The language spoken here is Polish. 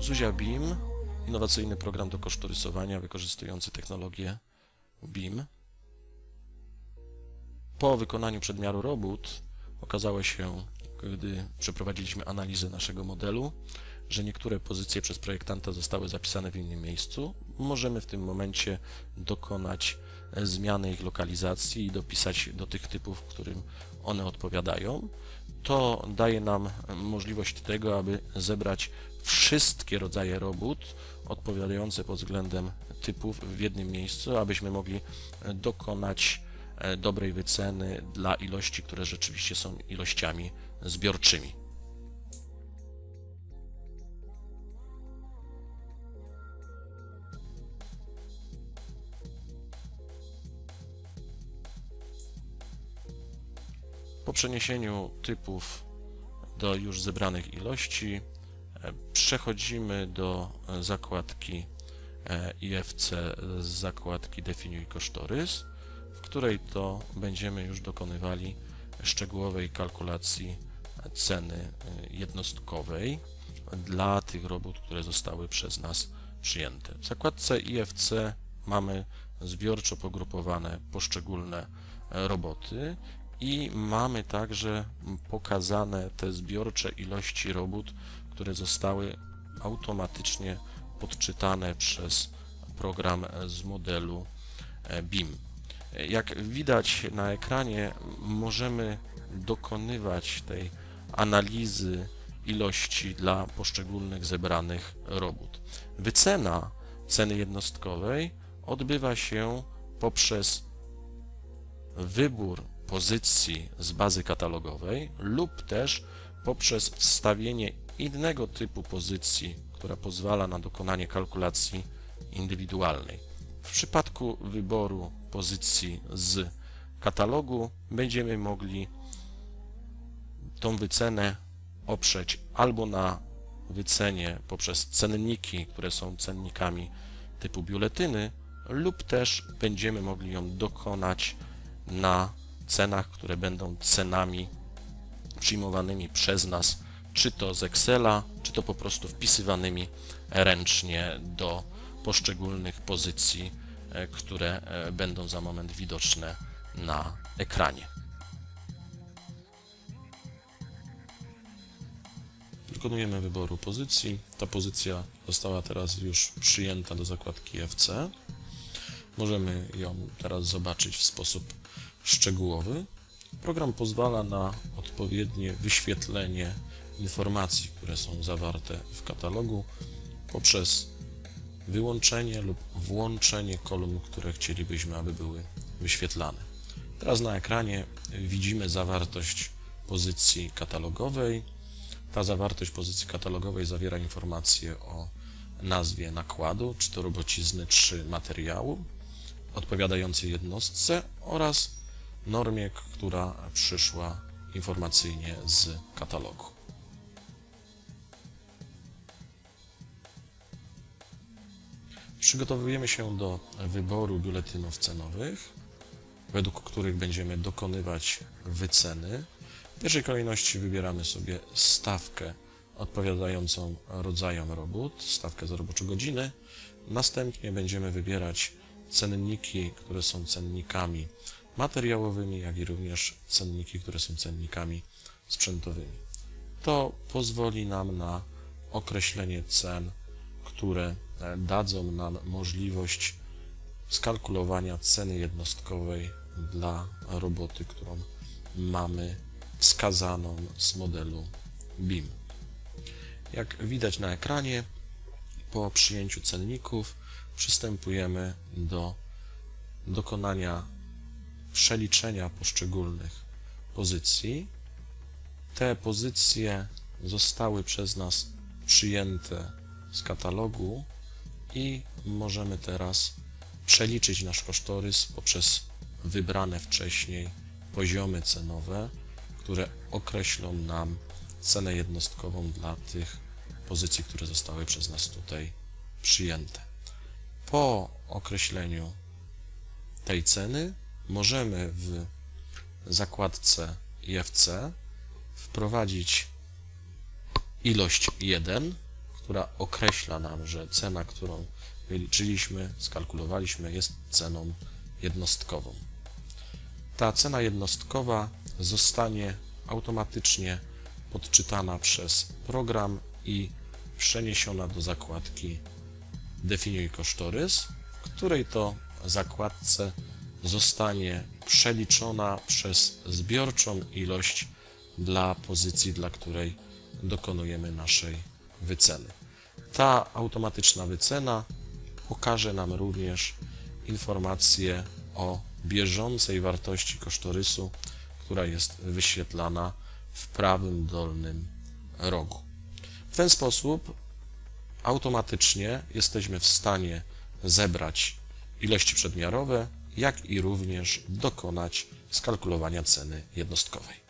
Zuzia BIM, innowacyjny program do kosztorysowania wykorzystujący technologię BIM. Po wykonaniu przedmiaru robót okazało się, gdy przeprowadziliśmy analizę naszego modelu, że niektóre pozycje przez projektanta zostały zapisane w innym miejscu. Możemy w tym momencie dokonać zmiany ich lokalizacji i dopisać do tych typów, którym one odpowiadają. To daje nam możliwość tego, aby zebrać wszystkie rodzaje robót odpowiadające pod względem typów w jednym miejscu, abyśmy mogli dokonać dobrej wyceny dla ilości, które rzeczywiście są ilościami zbiorczymi. Po przeniesieniu typów do już zebranych ilości przechodzimy do zakładki IFC z zakładki Definiuj kosztorys, w której to będziemy już dokonywali szczegółowej kalkulacji ceny jednostkowej dla tych robót, które zostały przez nas przyjęte. W zakładce IFC mamy zbiorczo pogrupowane poszczególne roboty i mamy także pokazane te zbiorcze ilości robót, które zostały automatycznie podczytane przez program z modelu BIM. Jak widać na ekranie, możemy dokonywać tej analizy ilości dla poszczególnych zebranych robót. Wycena ceny jednostkowej odbywa się poprzez wybór pozycji z bazy katalogowej lub też poprzez wstawienie innego typu pozycji, która pozwala na dokonanie kalkulacji indywidualnej. W przypadku wyboru pozycji z katalogu będziemy mogli tą wycenę oprzeć albo na wycenie poprzez cenniki, które są cennikami typu biuletyny, lub też będziemy mogli ją dokonać na cenach, które będą cenami przyjmowanymi przez nas, czy to z Excela, czy to po prostu wpisywanymi ręcznie do poszczególnych pozycji, które będą za moment widoczne na ekranie. Dokonujemy wyboru pozycji. Ta pozycja została teraz już przyjęta do zakładki FC. Możemy ją teraz zobaczyć w sposób szczegółowy. Program pozwala na odpowiednie wyświetlenie informacji, które są zawarte w katalogu poprzez wyłączenie lub włączenie kolumn, które chcielibyśmy, aby były wyświetlane. Teraz na ekranie widzimy zawartość pozycji katalogowej. Ta zawartość pozycji katalogowej zawiera informacje o nazwie nakładu, czy to robocizny, czy materiału, odpowiadającej jednostce oraz normie, która przyszła informacyjnie z katalogu. Przygotowujemy się do wyboru biuletynów cenowych, według których będziemy dokonywać wyceny. W pierwszej kolejności wybieramy sobie stawkę odpowiadającą rodzajom robót, stawkę za robocze godziny. Następnie będziemy wybierać cenniki, które są cennikami materiałowymi, jak i również cenniki, które są cennikami sprzętowymi. To pozwoli nam na określenie cen, które dadzą nam możliwość skalkulowania ceny jednostkowej dla roboty, którą mamy wskazaną z modelu BIM. Jak widać na ekranie, po przyjęciu cenników przystępujemy do dokonania przeliczenia poszczególnych pozycji. Te pozycje zostały przez nas przyjęte z katalogu i możemy teraz przeliczyć nasz kosztorys poprzez wybrane wcześniej poziomy cenowe, które określą nam cenę jednostkową dla tych pozycji, które zostały przez nas tutaj przyjęte. Po określeniu tej ceny możemy w zakładce IFC wprowadzić ilość 1, która określa nam, że cena, którą wyliczyliśmy, skalkulowaliśmy, jest ceną jednostkową. Ta cena jednostkowa zostanie automatycznie podczytana przez program i przeniesiona do zakładki Definiuj kosztorys, w której to zakładce zostanie przeliczona przez zbiorczą ilość dla pozycji, dla której dokonujemy naszej wyceny. Ta automatyczna wycena pokaże nam również informację o bieżącej wartości kosztorysu, która jest wyświetlana w prawym dolnym rogu. W ten sposób automatycznie jesteśmy w stanie zebrać ilości przedmiarowe, jak i również dokonać skalkulowania ceny jednostkowej.